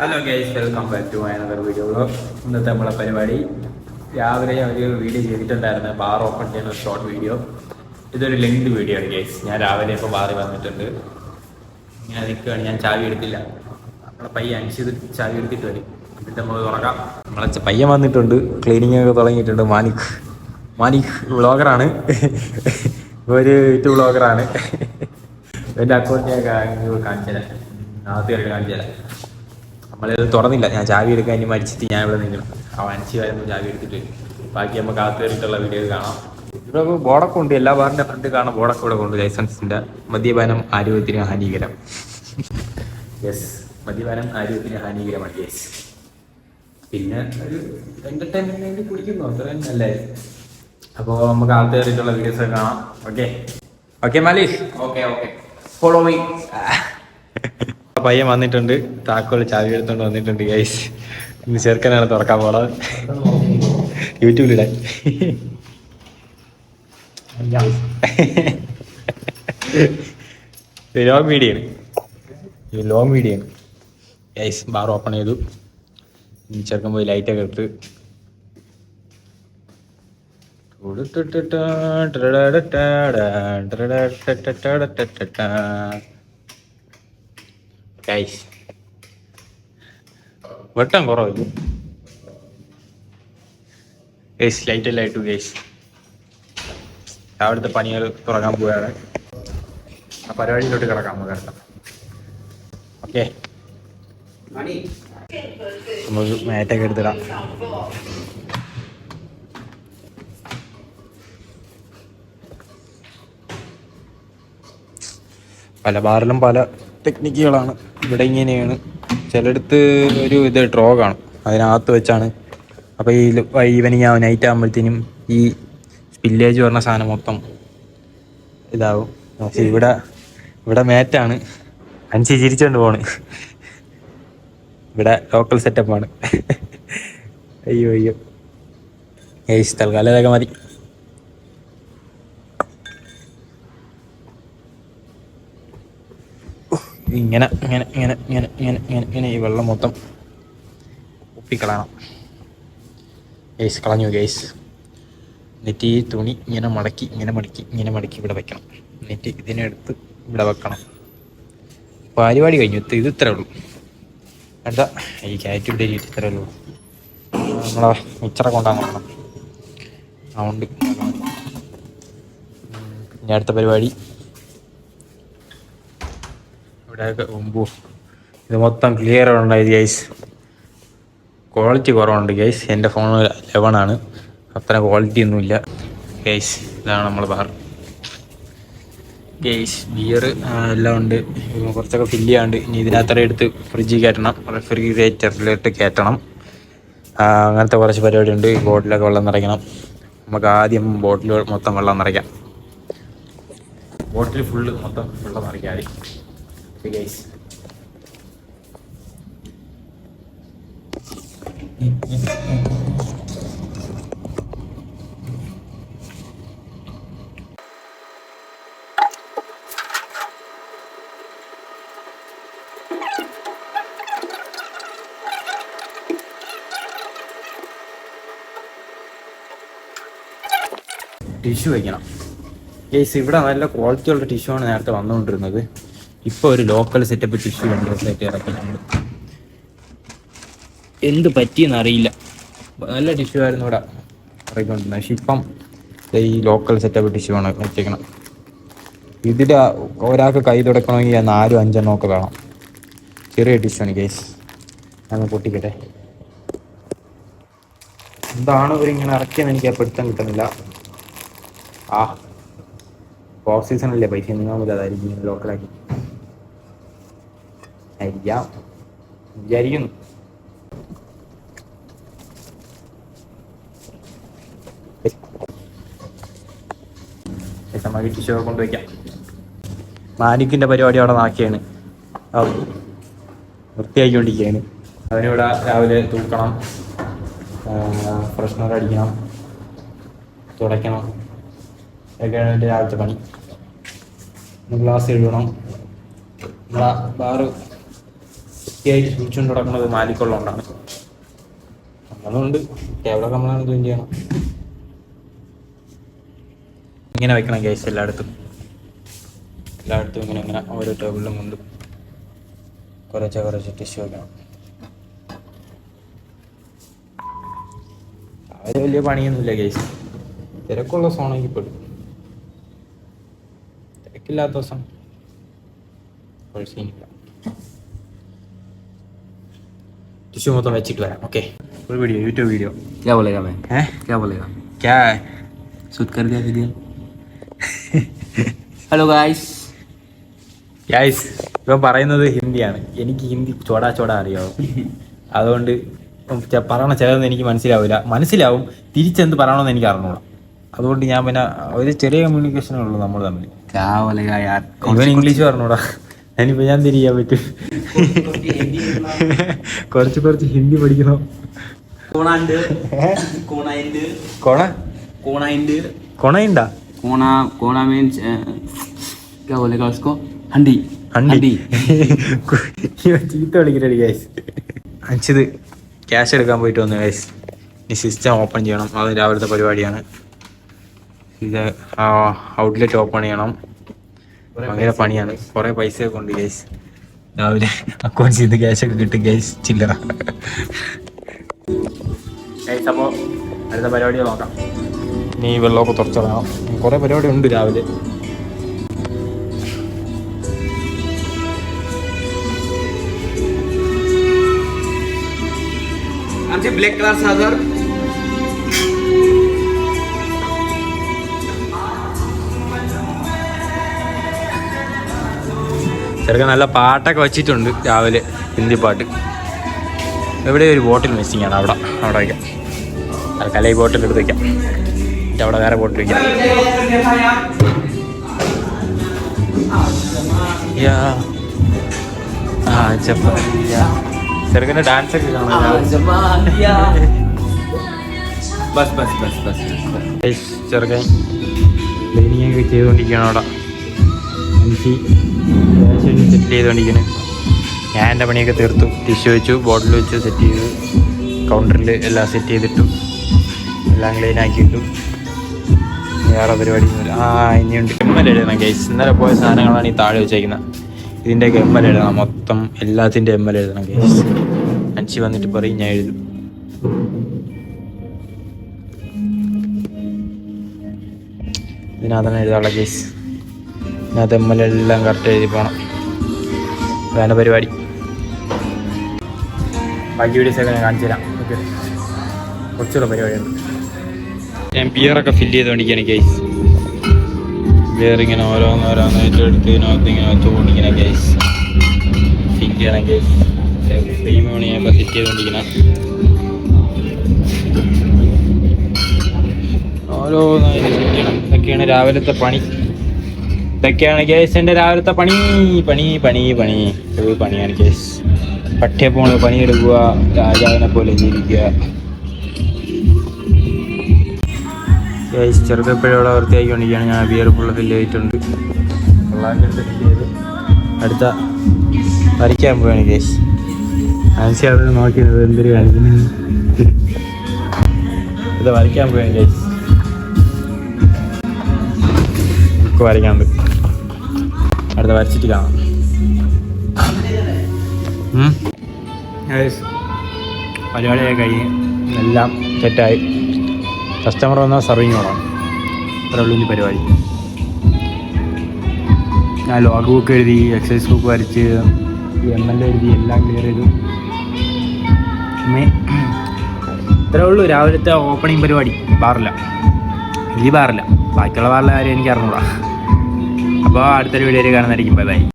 Hello guys welcome back to another video blog ഇന്നത്തെ നമ്മളെ പരിപാടി. രാവിലെ ഒരു വീഡിയോ ചെയ്തിട്ടുണ്ടായിരുന്നു ബാർ ഓപ്പൺ ചെയ്യുന്ന ഷോർട്ട് വീഡിയോ ഇതൊരു ലെങ്ത് വീഡിയോ ആണ് ഗൈസ് ഞാൻ രാവിലെ ഇപ്പോൾ ബാറിൽ വന്നിട്ടുണ്ട്. ഞാൻ നിൽക്കുകയാണ് ഞാൻ ചാവി എടുത്തില്ല. നമ്മളെ പയ്യ അനിശ്ചിത് ചാവി എടുത്തിട്ട് വരും. എന്നിട്ട് നമ്മൾ തുറക്കാം. നമ്മളെ പയ്യൻ വന്നിട്ടുണ്ട്. ക്ലീനിങ് ഒക്കെ തുടങ്ങിയിട്ടുണ്ട്. മാനിക്. മാനിക് വ്ളോഗറാണ് ഒരു യൂട്യൂബ് വ്ളോഗറാണ് എന്റെ അക്കൗണ്ട് ഞാൻ കാണിച്ചു തരാം നമ്മളിത് തുറന്നില്ല. ഞാൻ ചാവി എടുക്കാൻ ഇനി മരിച്ചിട്ട് ഞാൻ ഇവിടെ നിൽക്കണം. ആ അനച്ചി വരുമ്പോൾ ചാവി എടുത്തിട്ട്. ബാക്കി നമുക്ക് കാത്തു കയറിയിട്ടുള്ള വീഡിയോ കാണാം. ഇവിടെ ബോർഡൊക്കെ ഉണ്ട്. എല്ലാ ബാറിന്റെ ഫ്രണ്ട് കാണാൻ ബോർഡൊക്കെ ഇവിടെ കൊണ്ട് ലൈസൻസിന്റെ മദ്യപാനം ആരോഗ്യത്തിന് ഹാനികരം. യെസ് മദ്യപാനം ആരോഗ്യത്തിന് ഹാനികരമാണ്. യെസ് പിന്നെ ഒരു എന്റർടൈൻമെന്റ് വേണ്ടി കുടിക്കുന്നു. അത്ര അല്ലേ? അപ്പോൾ നമുക്ക് ആദ്യം കയറിയിട്ടുള്ള വീഡിയോസ് ഒക്കെ കാണാം. ഓക്കെ ഓക്കെ മാലീഷ് ഓക്കെ ഓക്കെ ഫോളോ മീ പയ്യൻ വന്നിട്ടുണ്ട് താക്കോൽ ചാവി എടുത്തോണ്ട് വന്നിട്ടുണ്ട് ഗൈസ് ഇന്ന് ചെറുക്കനാണ് തുറക്കാൻ പോണത് യൂട്യൂബിലിടാൻ ലോങ് ഇത് ലോങ് വീഡിയോ ആണ് ഗൈസ് ബാർ ഓപ്പൺ ചെയ്തു ഇനി ചെറുക്കൻ പോയി ലൈറ്റൊക്കെ ഇട്ട് വെട്ടം കുറവില്ല? ഗൈസ് ലൈറ്റ് എല്ലാം ഇട്ടു ഗൈസ് അവിടുത്തെ പണികൾ തുടങ്ങാൻ പോവുകയാണ്. ആ പരിപാടിയിലോട്ട് കിടക്കാം നമുക്ക് കിടക്കാം ഓക്കെ നമുക്ക് മാറ്റൊക്കെ എടുത്തിടാം. പല ബാറിലും പല ടെക്നിക്കുകളാണ് ഇവിടെ ഇങ്ങനെയാണ്. ചിലയിടത്ത് ഒരു ഇത് ഡ്രോ കാണും. അതിനകത്ത് വെച്ചാണ്. അപ്പോൾ ഈ ഈവനിങ് ആവും നൈറ്റ് ആകുമ്പോഴത്തേനും ഈ സ്പില്ലേജ് പറഞ്ഞ സാധനം മൊത്തം ഇതാവും. പക്ഷെ ഇവിടെ ഇവിടെ മാറ്റാണ്. അഞ്ച് ചിരിച്ചോണ്ട് പോണ്. ഇവിടെ ലോക്കൽ സെറ്റപ്പാണ് അയ്യോ അയ്യോ. ഏയ് തൽക്കാലം ഇതൊക്കെ മതി ഇങ്ങനെ ഇങ്ങനെ ഇങ്ങനെ ഇങ്ങനെ ഇങ്ങനെ ഇങ്ങനെ ഇങ്ങനെ ഈ വെള്ളം മൊത്തം ഒപ്പിക്കളയണം ഗൈസ് കളഞ്ഞു ഗൈസ് എന്നിട്ട് ഈ തുണി ഇങ്ങനെ മടക്കി ഇങ്ങനെ മടക്കി ഇങ്ങനെ മടക്കി ഇവിടെ വെക്കണം. എന്നിട്ട് ഇതിനെടുത്ത് ഇവിടെ വെക്കണം. പരിപാടി കഴിഞ്ഞു. ഇത് ഇത് ഇത്രേ ഉള്ളൂ. എന്താ ഈ ക്യാറ്റ് ഇവിടെ ഇത്രേ ഉള്ളൂ. നമ്മളെ മിച്ചറ കൊണ്ടാൻ നോക്കണം അതുകൊണ്ട് ഇനി അടുത്ത പരിപാടി. ഒമ്പു ഇത് മൊത്തം ക്ലിയർ ഉണ്ടായത് ഗൈസ് ക്വാളിറ്റി കുറവുണ്ട് ഗൈസ് എന്റെ ഫോൺ ലെവൺ ആണ്. അത്ര ക്വാളിറ്റി ഒന്നുമില്ല ഗൈസ് ഇതാണ് നമ്മൾ ബാർ ഗൈസ് ബിയർ എല്ലാം ഉണ്ട്. കുറച്ചൊക്കെ ഫില്ല് ചെയ്യാണ്ട് ഇനി ഇതിനകത്തറ എടുത്ത് ഫ്രിഡ്ജിൽ കയറ്റണം. റെഫ്രിജറേറ്ററിലിട്ട് കയറ്റണം. അങ്ങനത്തെ കുറച്ച് പരിപാടി ഉണ്ട് ഈ ബോട്ടിലൊക്കെ വെള്ളം നിറയ്ക്കണം. നമുക്ക് ആദ്യം ബോട്ടിൽ മൊത്തം വെള്ളം നിറയ്ക്കാം. ബോട്ടിൽ ഫുള്ള് മൊത്തം വെള്ളം നിറയ്ക്കാം. ആദ്യം Okay, guys. ടിഷ്യൂ വയ്ക്കണം കേസ് ഇവിടെ നല്ല ക്വാളിറ്റി ഉള്ള ടിഷ്യൂ ആണ് നേരത്തെ വന്നുകൊണ്ടിരുന്നത് ഇപ്പോൾ ഒരു ലോക്കൽ സെറ്റപ്പ് ടിഷ്യൂ ദിവസമായിട്ട് ഇറക്കിയിട്ടുണ്ട്. എന്ത് പറ്റിയെന്ന് അറിയില്ല. നല്ല ടിഷ്യൂ ആയിരുന്നു ഇവിടെ ഇറക്കിക്കൊണ്ടിരുന്നത്. പക്ഷെ ഇപ്പം ഈ ലോക്കൽ സെറ്റപ്പ് ടിഷ്യൂ ആണ് വെച്ചേക്കണം ഇതിൽ ഒരാൾക്ക് കൈ തുടക്കണമെങ്കിൽ നാലും അഞ്ചെണ്ണം ഒക്കെ വേണം. ചെറിയ ടിഷ്യൂ ആണ് കേസ് ഞാൻ പൊട്ടിക്കട്ടെ. എന്താണ് ഇവരിങ്ങനെ ഇറക്കിയെന്ന് എനിക്ക് പിടുത്തം കിട്ടുന്നില്ല. ആ ഓഫ് സീസണല്ലേ പൈസ നിങ്ങൾ അതായിരിക്കും ലോക്കലാക്കി ആയിരിക്കാം വിചാരിക്കുന്നു നമുക്ക് ടിഷ്യൂ കൊണ്ടുവയ്ക്കാം. മാനിക്കിന്റെ പരിപാടി അവിടെ നാക്കിയാണ് വൃത്തിയാക്കിക്കൊണ്ടിരിക്കുകയാണ് അവനിവിടെ രാവിലെ തൂക്കണം ഫ്രഷ്നർ അടിക്കണം തുടയ്ക്കണം. ഒക്കെയാണ് എന്റെ രാവിലത്തെ പണി. ഗ്ലാസ് എഴുതണം നമ്മളാ ബാറ് വൃത്തിയായിട്ട് സൂക്ഷിച്ചുകൊണ്ട് നടക്കുന്നത് മാലിക്കുള്ളതുകൊണ്ടാണ്. നമ്മളുണ്ട് കേവലം നമ്മളാണ് ക്ലീൻ ചെയ്യണം. ഇങ്ങനെ വെക്കണം ഗ്യാസ് എല്ലായിടത്തും. എല്ലായിടത്തും ഇങ്ങനെ ഇങ്ങനെ ഓരോ ടേബിളിലും കൊണ്ട് കുറച്ച് കുറച്ച് ടിഷ്യൂ വെക്കണം. അവർ വലിയ പണിയൊന്നുമില്ല ഗ്യാസ് തിരക്കുള്ള സോണെങ്കിൽ പെടും തിരക്കില്ലാത്ത ദിവസം. ഒരു ടിഷ്യൂ മൊത്തം വെച്ചിട്ട് വരാം ഓക്കെ ഒരു വീഡിയോ യൂട്യൂബ് വീഡിയോ क्या बोलेगा मैं ഏ क्या बोलेगा ക്യാ शूट कर दिया वीडियो हेलो गाइस യായ്സ് ഇവൻ പറയുന്നത് ഹിന്ദിയാണ് എനിക്ക് ഹിന്ദി ചോടാ ചോടാ അറിയാവും അതുകൊണ്ട് ചെ- പറയണ ചിലതൊന്നും എനിക്ക് മനസ്സിലാവില്ല മനസ്സിലാവും തിരിച്ചെന്ത് പറയണമെന്ന് എനിക്ക് അറിഞ്ഞൂടാ അതുകൊണ്ട് ഞാൻ പിന്നെ ഒരു ചെറിയ കമ്മ്യൂണിക്കേഷനേ ഉള്ളൂ നമ്മൾ തമ്മിൽ क्या बोलेगा यार ഇവൻ ഇംഗ്ലീഷ് പറഞ്ഞൂടാ ഞാനിപ്പോ ഞാൻ തിരിയാൻ പറ്റും കുറച്ച് കുറച്ച് ഹിന്ദി പഠിക്കണം कोना इंड कोना इंड കൊണ कोना इंड കൊണയുണ്ടാ कोना कोना मीन्स क्या बोलेगा उसको हंडी ഹണ്ടി ഇവൻ ചീത്ത വിളിക്കട്ടെ ഗൈസ് അഞ്ചത് ക്യാഷ് എടുക്കാൻ പോയിട്ട് വന്നു ഗൈസ് ഇനി സിസ്റ്റം ഓപ്പൺ ചെയ്യണം അത് രാവിലത്തെ പരിപാടിയാണ് ഇത് ഔട്ട്ലെറ്റ് ഓപ്പൺ ചെയ്യണം ഭയങ്കര പണിയാണ്. കുറെ പൈസയൊക്കെ ഉണ്ട് ഗൈസ് രാവിലെ അക്കൗണ്ട് ചെയ്ത് ക്യാഷ് ഒക്കെ കിട്ടും ഗൈസ് ചില്ലറ. ഗൈസ് അടുത്ത പരിപാടി നോക്കാം. നീ വെള്ളമൊക്കെ തുറച്ചിടാം കുറേ പരിപാടി ഉണ്ട് രാവിലെ. ബ്ലാക്ക് കളർ സാധാരണ ചെറുക്കൻ നല്ല പാട്ടൊക്കെ വെച്ചിട്ടുണ്ട് രാവിലെ ഹിന്ദി പാട്ട്. എവിടെ ഒരു ബോട്ടിൽ മിസ്സിങ് ആണ്. അവിടെ അവിടെ വയ്ക്കാം തൽക്കാലം ഈ ബോട്ടിൽ എടുത്ത് വയ്ക്കാം എന്നിട്ട് അവിടെ വേറെ ബോട്ടിൽ വയ്ക്കാം ചെറുക്കന്റെ ഡാൻസ് ഒക്കെ കാണാൻ ചെറുക്കൻ ക്ലീനിങ് ഒക്കെ ചെയ്തുകൊണ്ടിരിക്കുകയാണ് അവിടെ. സെറ്റ് ചെയ്തുകൊണ്ടിരിക്കുന്നു. ഞാൻ എന്റെ പണിയൊക്കെ തീർത്തു. ടിഷ്യൂ വെച്ചു ബോട്ടിൽ വെച്ചു സെറ്റ് ചെയ്തു. കൗണ്ടറിൽ എല്ലാം സെറ്റ് ചെയ്തിട്ടു. എല്ലാം ക്ലീൻ ആക്കിയിട്ടു വേറെ പരിപാടി ആ ഇനിയുണ്ട്. എമ്മൽ എഴുതണം ഗൈസ് ഇന്നലെ പോയ സാധനങ്ങളാണ് ഈ താഴെ വെച്ചേക്കുന്നത് ഇതിന്റെയൊക്കെ എമ്മൽ എഴുതണം മൊത്തം എല്ലാത്തിന്റെ എമ്മൽ എഴുതണം ഗൈസ് അഞ്ചി വന്നിട്ട് പറയും ഞാൻ എഴുതും. ഇതിനകത്താണ് എഴുതാനുള്ള കേസ് ഇതിനകത്ത് തെമ്മലെല്ലാം കറക്റ്റ് എഴുതി പോകണം അതാണ് പരിപാടി. ബാക്കി വീഡിയോസ് ഒക്കെ ഞാൻ കാണിച്ചു തരാം. ഓക്കെ കുറച്ചുള്ള പരിപാടിയുണ്ട്. ഞാൻ ബിയറൊക്കെ ഫില്ല് ചെയ്തുകൊണ്ടിരിക്കുകയാണ് കേസ് ബിയർ ഇങ്ങനെ ഓരോന്നോരോന്ന് ഏറ്റെടുത്ത് ഇതിനകത്ത് ഇങ്ങനെ ഒത്തു ഇങ്ങനെ കേസ് ഫില്ല് ചെയ്യണം കേസ് ഫ്ലെയിം മണിയൊക്കെ ഫിറ്റ് ചെയ്തുകൊണ്ടിരിക്കണം ഓരോന്നായി ഫിറ്റ് ചെയ്യണം. ഇതൊക്കെയാണ് രാവിലത്തെ പണി. ഇതൊക്കെയാണ് കേസ് എന്റെ രാവിലത്തെ പണി. പണി പണി പണി. പണിയാണ് കേസ് പട്ടിയ പോണ് പണിയെടുക്കുക രാജാവിനെ പോലെ ജീവിക്കുക. കേസ് വൃത്തിയാക്കി വൃത്തിയാക്കിക്കൊണ്ടിരിക്കുകയാണ്. ഞാൻ ബിയർ ഫുള്ള് ഫില്ല് ചെയ്തിട്ടുണ്ട്. അടുത്ത വരയ്ക്കാൻ പോവാണ് കേസ് ആൻസി അത് നോക്കിയത് എന്തൊരു കാണിക്കുന്നു ഇത് വരയ്ക്കാൻ പോവാണ് കേസ് ബുക്ക് വരയ്ക്കാണ്ട് അടുത്ത വരച്ചിട്ട് കാണാം. പരിപാടിയായി കഴിഞ്ഞ് എല്ലാം സെറ്റായി കസ്റ്റമർ വന്നാൽ സർവിങ് ഉള്ളൂ ഇനി പരിപാടി. ഞാൻ ലോഗ് ബുക്ക് എഴുതി എക്സൈസ് ബുക്ക് വരച്ച് എം എൽ എഴുതി എല്ലാം ക്ലിയർ ചെയ്തു. ഇത്രേ ഉള്ളൂ. രാവിലത്തെ ഓപ്പണിംഗ് പരിപാടി. ബാറില്ല. ഇനി ബാറില്ല. ബാക്കിയുള്ള ബാറിലെ കാര്യം എനിക്ക് അറിഞ്ഞൂടാ. അടുത്തൊരു വീഡിയോയിൽ കാണുന്നതായിരിക്കും. Bye bye